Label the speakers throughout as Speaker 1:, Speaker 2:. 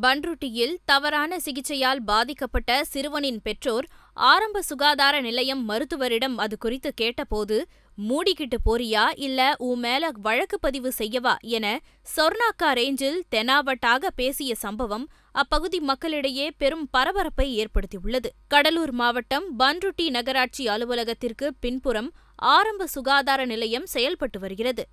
Speaker 1: பன்ருட்டியில் தவறான சிகிச்சையால் பாதிக்கப்பட்ட சிறுவனின் பெற்றோர் ஆரம்ப சுகாதார நிலையம் மருத்துவரிடம் அது குறித்து கேட்டபோது மூடிக்கிட்டு போறியா? இல்ல உன் மேல வழக்கு பதிவு செய்யவா? என சொர்ணாக்கா ரேஞ்சில் தெனாவட்டாக பேசிய சம்பவம் அப்பகுதி மக்களிடையே பெரும் பரபரப்பை ஏற்படுத்தியுள்ளது. கடலூர் மாவட்டம் பன்ருட்டி நகராட்சி அலுவலகத்திற்கு பின்புறம் ஆரம்ப சுகாதார நிலையம் செயல்பட்டு வருகிறது.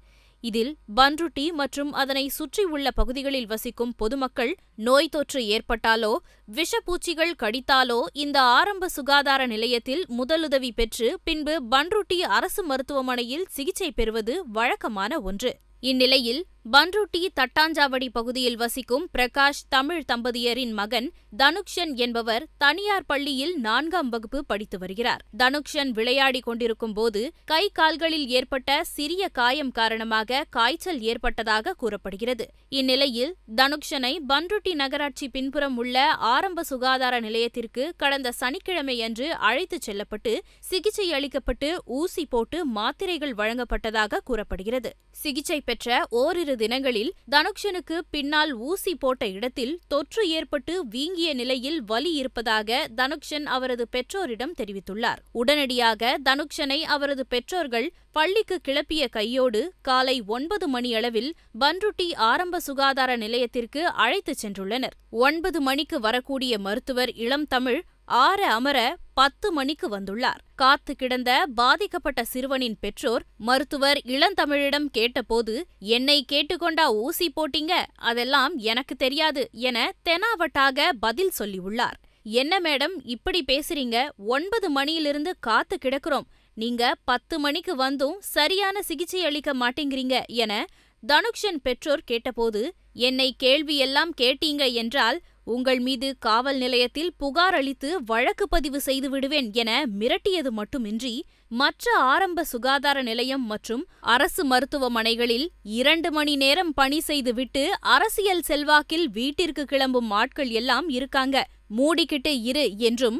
Speaker 1: இதில் பன்ருட்டி மற்றும் அதனை சுற்றியுள்ள பகுதிகளில் வசிக்கும் பொதுமக்கள் நோய் தொற்று ஏற்பட்டாலோ விஷப்பூச்சிகள் கடித்தாலோ இந்த ஆரம்ப சுகாதார நிலையத்தில் முதலுதவி பெற்று பின்பு பன்ருட்டி அரசு மருத்துவமனையில் சிகிச்சை பெறுவது வழக்கமான ஒன்று. இந்நிலையில் பன்ருட்டி தட்டாஞ்சாவடி பகுதியில் வசிக்கும் பிரகாஷ் தமிழ் தம்பதியரின் மகன் தனுக்ஷன் என்பவர் தனியார் பள்ளியில் நான்காம் வகுப்பு படித்து வருகிறார். தனுக்ஷன் விளையாடிக் கொண்டிருக்கும் போது கை கால்களில் ஏற்பட்ட சிறிய காயம் காரணமாக காய்ச்சல் ஏற்பட்டதாக கூறப்படுகிறது. இந்நிலையில் தனுக்ஷனை பன்ருட்டி நகராட்சி பின்புறம் உள்ள ஆரம்ப சுகாதார நிலையத்திற்கு கடந்த சனிக்கிழமையன்று அழைத்துச் செல்லப்பட்டு சிகிச்சை அளிக்கப்பட்டு ஊசி போட்டு மாத்திரைகள் வழங்கப்பட்டதாக கூறப்படுகிறது. சிகிச்சை பெற்ற ஓரிரு தினங்களில் தனுக்ஷனுக்கு பின்னால் ஊசி போட்ட இடத்தில் தொற்று ஏற்பட்டு வீங்கிய நிலையில் வலி இருப்பதாக தனுக்ஷன் அவரது பெற்றோரிடம் தெரிவித்துள்ளார். உடனடியாக தனுக்ஷனை அவரது பெற்றோர்கள் பள்ளிக்கு கிளப்பிய கையோடு காலை ஒன்பது மணியளவில் பன்ருட்டி ஆரம்ப சுகாதார நிலையத்திற்கு அழைத்துச் சென்றுள்ளனர். ஒன்பது மணிக்கு வரக்கூடிய மருத்துவர் இளம் தமிழ் ஆற அமர பத்து மணிக்கு வந்துள்ளார். காத்து கிடந்த பாதிக்கப்பட்ட சிறுவனின் பெற்றோர் மருத்துவர் இளந்தமிழிடம் கேட்டபோது என்னை கேட்டுக்கொண்டா ஊசி போட்டீங்க? அதெல்லாம் எனக்கு தெரியாது என தெனாவட்டாக பதில் சொல்லியுள்ளார். என்ன மேடம் இப்படி பேசுறீங்க? ஒன்பது மணியிலிருந்து காத்து கிடக்குறோம். நீங்க பத்து மணிக்கு வந்தும் சரியான சிகிச்சை அளிக்க மாட்டேங்கிறீங்க என தனுக்ஷன் பெற்றோர் கேட்டபோது என்னை கேள்வியெல்லாம் கேட்டீங்க என்றால் உங்கள் மீது காவல் நிலையத்தில் புகார் அளித்து வழக்கு பதிவு செய்து விடுவேன் என மிரட்டியது மட்டுமின்றி மற்ற ஆரம்ப சுகாதார நிலையம் மற்றும் அரசு மருத்துவமனைகளில் இரண்டு மணி நேரம் பணி செய்துவிட்டு அரசியல் செல்வாக்கில் வீட்டிற்கு கிளம்பும் ஆட்கள் எல்லாம் இருக்காங்க. மூடிக்கிட்டு இரு என்றும்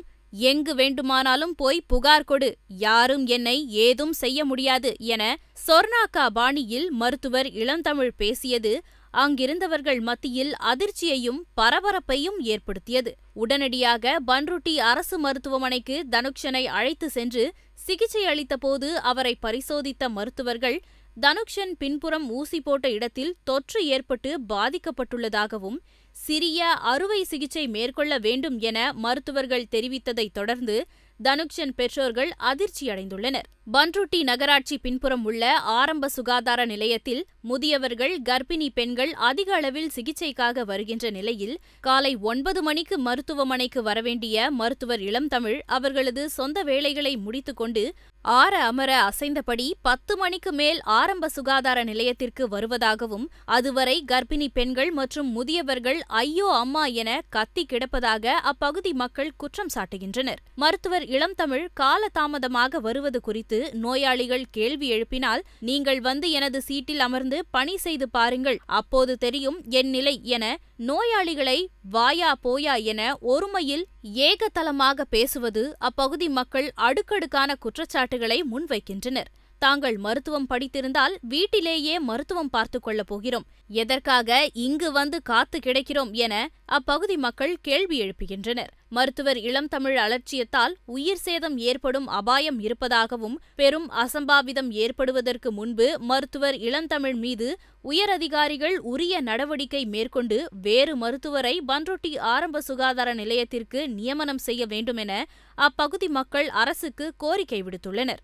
Speaker 1: எங்கு வேண்டுமானாலும் போய் புகார் கொடு. யாரும் என்னை ஏதும் செய்ய முடியாது என சொர்ணாக்கா பாணியில் மருத்துவர் இளந்தமிழ் பேசியது அங்கிருந்தவர்கள் மத்தியில் அதிர்ச்சியையும் பரபரப்பையும் ஏற்படுத்தியது. உடனடியாக பன்ருட்டி அரசு மருத்துவமனைக்கு தனுக்ஷனை அழைத்து சென்று சிகிச்சை அளித்தபோது அவரை பரிசோதித்த மருத்துவர்கள் தனுக்ஷன் பின்புறம் ஊசி போட்ட இடத்தில் தொற்று ஏற்பட்டு பாதிக்கப்பட்டுள்ளதாகவும் சிறிய அறுவை சிகிச்சை மேற்கொள்ள வேண்டும் என மருத்துவர்கள் தெரிவித்ததைத் தொடர்ந்து தனுக்ஷன் பெற்றோர்கள் அதிர்ச்சியடைந்துள்ளனர். பன்ருட்டி நகராட்சி பின்புறம் உள்ள ஆரம்ப சுகாதார நிலையத்தில் முதியவர்கள் கர்ப்பிணி பெண்கள் அதிக அளவில் சிகிச்சைக்காக வருகின்ற நிலையில் காலை ஒன்பது மணிக்கு மருத்துவமனைக்கு வரவேண்டிய மருத்துவர் இளம்தமிழ் அவர்களது சொந்த வேலைகளை முடித்துக்கொண்டு ஆற அமர அசைந்தபடி பத்து மணிக்கு மேல் ஆரம்ப சுகாதார நிலையத்திற்கு வருவதாகவும் அதுவரை கர்ப்பிணி பெண்கள் மற்றும் முதியவர்கள் ஐயோ அம்மா என கத்தி கிடப்பதாக அப்பகுதி மக்கள் குற்றம் சாட்டுகின்றனர். மருத்துவர் இளம்தமிழ் காலதாமதமாக வருவது குறித்து நோயாளிகள் கேள்வி எழுப்பினால் நீங்கள் வந்து எனது சீட்டில் அமர்ந்து பணி செய்து பாருங்கள். அப்போது தெரியும் என் நிலை என நோயாளிகளை வாயா போயா என ஒருமையில் ஏகதளமாக பேசுவது அப்பகுதி மக்கள் அடுக்கடுக்கான குற்றச்சாட்டுகளை முன்வைக்கின்றனர். தாங்கள் மருத்துவம் படித்திருந்தால் வீட்டிலேயே மருத்துவம் பார்த்துக் கொள்ளப் போகிறோம். எதற்காக இங்கு வந்து காத்து கிடைக்கிறோம் என அப்பகுதி மக்கள் கேள்வி எழுப்புகின்றனர். மருத்துவர் இளம் தமிழ் அலட்சியத்தால் உயிர் சேதம் ஏற்படும் அபாயம் இருப்பதாகவும் பெரும் அசம்பாவிதம் ஏற்படுவதற்கு முன்பு மருத்துவர் இளந்தமிழ் மீது உயர் அதிகாரிகள் உரிய நடவடிக்கை மேற்கொண்டு வேறு மருத்துவரை பன்ருட்டி ஆரம்ப சுகாதார நிலையத்திற்கு நியமனம் செய்ய வேண்டும் என அப்பகுதி மக்கள் அரசுக்கு கோரிக்கை விடுத்துள்ளனர்.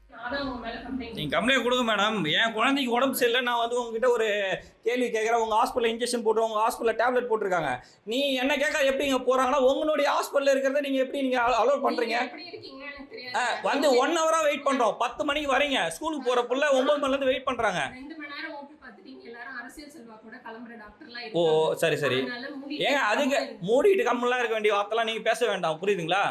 Speaker 2: நீங்க கம்ப்ளைண்ட் கொடுங்க மேடம். என் குழந்தைக்கு உடம்பு சரியில்லை. நான் வந்து உங்ககிட்ட ஒரு கேள்வி கேட்குறேன். உங்கள் ஹாஸ்பிட்டலில் இன்ஜெக்ஷன் போட்டு உங்கள் ஹாஸ்பிட்டலில் டேப்லெட் போட்டிருக்காங்க. நீ என்ன கேட்க எப்படி இங்கே போகிறாங்கன்னா உங்களுடைய ஹாஸ்பிட்டலில் இருக்கிறத நீங்கள் எப்படி நீங்கள் அலோட் பண்ணுறீங்க வந்து ஒன் ஹவராக வெயிட் பண்ணுறோம் பத்து மணிக்கு வரீங்க. ஸ்கூலுக்கு போகிற புள்ள ஒம்பது மணிலேருந்து வெயிட் பண்ணுறாங்க
Speaker 3: டாக்டர்லாம்
Speaker 2: ஓ. சரி சரி. ஏங்க அதுக்கு மூடிட்டு கம்மெல்லாம் இருக்க வேண்டிய வார்த்தைலாம் நீங்கள் பேச வேண்டாம். புரியுதுங்களா?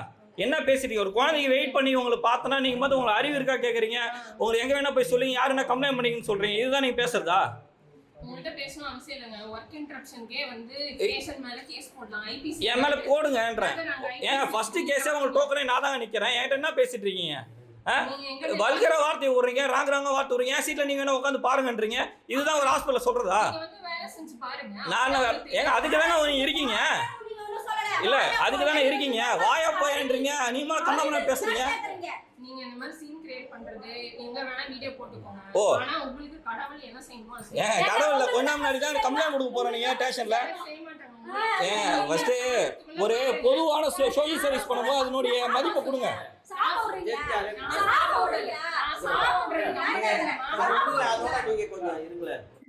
Speaker 2: என்ன பேசுறீங்க ஒரு குழந்தைக்கு வெயிட் பண்ணி உங்களை பார்த்தனா நீங்கள் மட்டும் உங்களுக்கு அறிவு இருக்கா கேட்குறீங்க உங்களுக்கு எங்கே வேணா போய் சொல்லுங்க. யார் என்ன கம்ப்ளைண்ட் பண்ணிங்கன்னு சொல்கிறீங்க இதுதான் நீங்கள் பேசுறதா?
Speaker 3: உங்கள்ட்ட பேசணும் அவசியம் இல்லைங்க. ஒர்க் இன்டரப்ஷனுக்கே வந்து பேஷண்ட் மேல கேஸ் போடலாம். ஐபிசி
Speaker 2: என் மேலே போடுங்கன்றேன். ஏங்க ஃபர்ஸ்ட் கேஸே உங்களுக்கு டோக்கனே நான் தாங்க நிற்கிறேன் என்கிட்ட என்ன பேசிட்டு இருக்கீங்க? வல்கர வார்த்தை விட்றீங்க ராங்க ராங்க வார்த்தை விட்றீங்க சீட்டில் நீங்கள் வேணா உட்காந்து பாருங்கன்றீங்க. இதுதான் ஒரு ஹாஸ்பிட்டலில் சொல்கிறதா நான் ஏங்க அதுக்கு தானே நீங்க இருக்கீங்க அதுக்கு தானே இருக்கீங்க? வாயா போயன்றீங்க நீங்க கண்ணாமண்ணா பேசுறீங்க.
Speaker 3: நீங்க இந்த மாதிரி சீன் கிரியேட் பண்றது எங்க வேணா வீடியோ போட்டுக்கோங்க.
Speaker 2: ஓ.
Speaker 3: ஆனா உங்களுக்கு கடவுள் என்ன செய்யணுமோ
Speaker 2: ஏன். கடவுள்ல கொஞ்ச தான் கம்ப்ளைண்ட் கொடுக்க போறோம் நீங்க ஸ்டேஷன்ல
Speaker 3: செய்ய மாட்டாங்க. உங்களுக்கு.
Speaker 2: ஏன் ஃபர்ஸ்ட் ஒரு பொதுவான சோஷியல் சர்வீஸ் பண்ணும்போது அதனுடைய மதிப்பை கொடுங்க.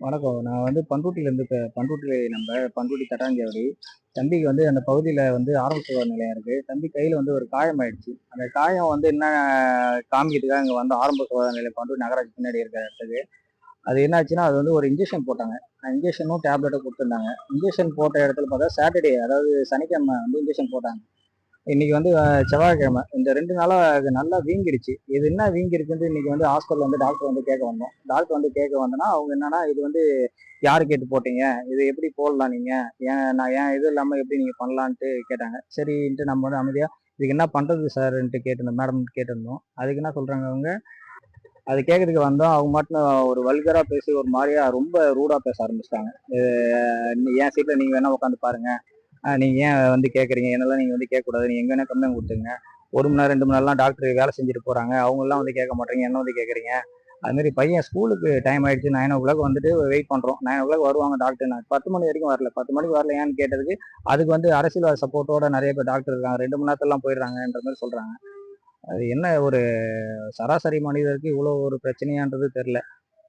Speaker 4: வணக்கம். நான் வந்து பண்ருட்டியிலேருந்து இப்போ பண்ருட்டியில் நம்ம பண்ருட்டி தட்டாஞ்சாவடி தம்பிக்கு வந்து அந்த பகுதியில் வந்து ஆரம்ப சுகாதார நிலையம் இருக்குது தம்பி கையில் வந்து ஒரு காயம் ஆயிடுச்சு. அந்த காயம் வந்து என்ன காமிக்கிறதுக்காக இங்கே வந்து ஆரம்ப சுகாதார நிலையம் பண்ருட்டி நகராட்சி பின்னாடி இருக்கிற இடத்துக்கு. அது என்னாச்சுன்னா அது வந்து ஒரு இன்ஜெக்ஷன் போட்டாங்க. இன்ஜெக்ஷனும் டேப்லெட்டும் கொடுத்துருந்தாங்க. இன்ஜெக்ஷன் போட்ட இடத்துல பார்த்தா சாட்டர்டே அதாவது சனிக்கிழமை வந்து இன்ஜெக்ஷன் போட்டாங்க. இன்னைக்கு வந்து செவ்வாய்க்கிழமை. இந்த ரெண்டு நாளாக அது நல்லா வீங்கிடுச்சு இது என்ன வீங்கிருக்குன்னு இன்னைக்கு வந்து ஹாஸ்பிட்டல் வந்து டாக்டர் வந்து கேட்க வந்தோம். டாக்டர் வந்து கேட்க வந்தோன்னா அவங்க என்னன்னா இது வந்து யார் கேட்டு போட்டீங்க? இது எப்படி போடலாம் நீங்க? ஏன் நான் ஏன் இது இல்லாமல் எப்படி நீங்க பண்ணலான்ட்டு கேட்டாங்க. சரின்ட்டு நம்ம வந்து அமைதியா இதுக்கு என்ன பண்றது சார்ன்ட்டு கேட்டிருந்தோம் மேடம் கேட்டிருந்தோம். அதுக்கு என்ன சொல்றாங்க அவங்க? அது கேட்கறதுக்கு வந்தோம். அவங்க மட்டும் ஒரு வல்கரா பேசி ஒரு மாதிரியா ரொம்ப ரூடா பேச ஆரம்பிச்சிட்டாங்க. என் சீட்ல நீங்க வேணா உட்காந்து பாருங்க. நீங்கள் நீங்க ஏன் வந்து கேட்குறீங்க என்னெல்லாம் நீங்க வந்து கேட்கக்கூடாது? நீங்க எங்க வேணா கம்ப்ளைண்ட் கொடுத்துங்க ஒரு மணி நேரம் ரெண்டு மணி நேரம்லாம் டாக்டர் வேலை செஞ்சுட்டு போறாங்க. அவங்க எல்லாம் வந்து கேட்க மாட்டீங்க என்ன வந்து கேட்குறீங்க அதுமாரி பையன் ஸ்கூலுக்கு டைம் ஆயிடுச்சு. நைன் ஓ கிளாக் வந்துட்டு வெயிட் பண்றோம். நைன் ஓ கிளாக் வருவாங்க டாக்டர் நான் பத்து மணி வரைக்கும் வரல. பத்து மணிக்கு வரல ஏன்னு கேட்டதுக்கு அதுக்கு வந்து அரசியல்வாத சப்போர்ட்டோட நிறைய பேர் டாக்டர் இருக்காங்க. ரெண்டு மணி நேரத்துலாம் போயிடுறாங்கன்ற மாதிரி சொல்றாங்க. அது என்ன ஒரு சராசரி மனிதருக்கு இவ்வளோ ஒரு பிரச்சனையான்றது தெரில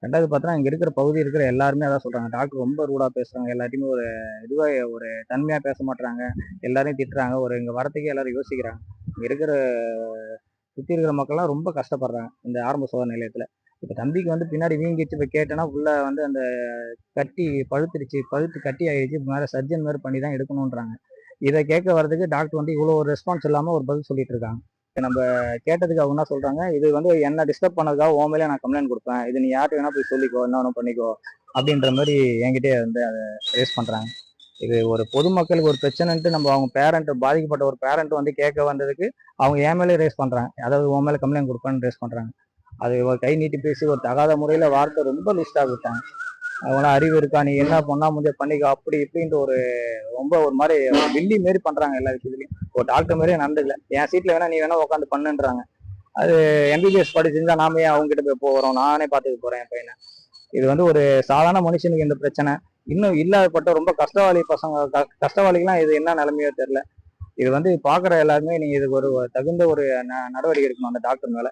Speaker 4: ரெண்டாவது பார்த்தோன்னா இங்கே இருக்கிற பகுதி இருக்கிற எல்லாருமே அதான் சொல்கிறாங்க டாக்டர் ரொம்ப ரூடாக பேசுறாங்க. எல்லாத்தையுமே ஒரு இதுவாக ஒரு தன்மையாக பேச மாட்டுறாங்க எல்லாரையும் திட்டுறாங்க. ஒரு இங்கே வரத்துக்கே எல்லாரும் யோசிக்கிறாங்க. இங்கே இருக்கிற சுற்றி இருக்கிற மக்கள்லாம் ரொம்ப கஷ்டப்படுறாங்க இந்த ஆரம்ப சோதனை நிலையத்தில். இப்போ தம்பிக்கு வந்து பின்னாடி வீங்கிடுச்சு. இப்போ கேட்டேன்னா ஃபுல்லாக வந்து அந்த கட்டி பழுத்துருச்சு பழுத்து கட்டி ஆயிடுச்சு. மேலே சர்ஜன் மாதிரி பண்ணி தான் எடுக்கணுன்றாங்க இதை கேட்க வர்றதுக்கு டாக்டர் வந்து இவ்வளோ ஒரு ரெஸ்பான்ஸ் இல்லாமல் ஒரு பதில் சொல்லிட்டு இருக்காங்க. நம்ம கேட்டதுக்கு அவங்க என்ன சொல்றாங்க? இது வந்து என்ன டிஸ்டர்ப் பண்ணதுக்காக உன் மேலே நான் கம்ப்ளைண்ட் கொடுப்பேன். இது நீ யார்கிட்ட வேணா போய் சொல்லிக்கோ என்ன ஒன்றும் பண்ணிக்கோ அப்படின்ற மாதிரி என்கிட்டயே வந்து அதை ரேஸ் பண்றாங்க. இது ஒரு பொதுமக்களுக்கு ஒரு பிரச்சனைன்ட்டு நம்ம அவங்க பேரண்ட் பாதிக்கப்பட்ட ஒரு பேரண்ட் வந்து கேட்க வந்ததுக்கு அவங்க என் மேலே ரேஸ் பண்றாங்க. அதாவது உன் மேலே கம்ப்ளைண்ட் கொடுப்பேன்னு ரேஸ் பண்றாங்க. அது ஒரு கை நீட்டி பேசி ஒரு தகாத முறையில வார்த்தை ரொம்ப லிஸ்டாக விட்டாங்க அவங்களாம் அறிவு இருக்கா? நீ என்ன பண்ணா முடிஞ்ச பண்ணிக்க. அப்படி இப்படின்ட்டு ஒரு ரொம்ப ஒரு மாதிரி வில்லி மாரி பண்றாங்க எல்லா விஷயத்துலயும் ஒரு டாக்டர் மாதிரியே நடந்துக்கல. என் சீட்ல வேணா நீ வேணா உட்காந்து பண்ணுன்றாங்க. அது எம்பிபிஎஸ் படிச்சிருந்தா நாம ஏன் அவங்க கிட்ட போய் போகிறோம் நானே பார்த்துக்க போறேன் என் பையனை. இது வந்து ஒரு சாதாரண மனுஷனுக்கு இந்த பிரச்சனை? இன்னும் இல்லாதப்பட்ட ரொம்ப கஷ்டவாளி பசங்க க- கஷ்டவாளிக்கெல்லாம் இது என்ன நிலைமையோ தெரியல. இது வந்து பாக்குற எல்லாருமே நீங்க இதுக்கு ஒரு தகுந்த ஒரு ந- நடவடிக்கை எடுக்கணும் அந்த டாக்டர் மேல.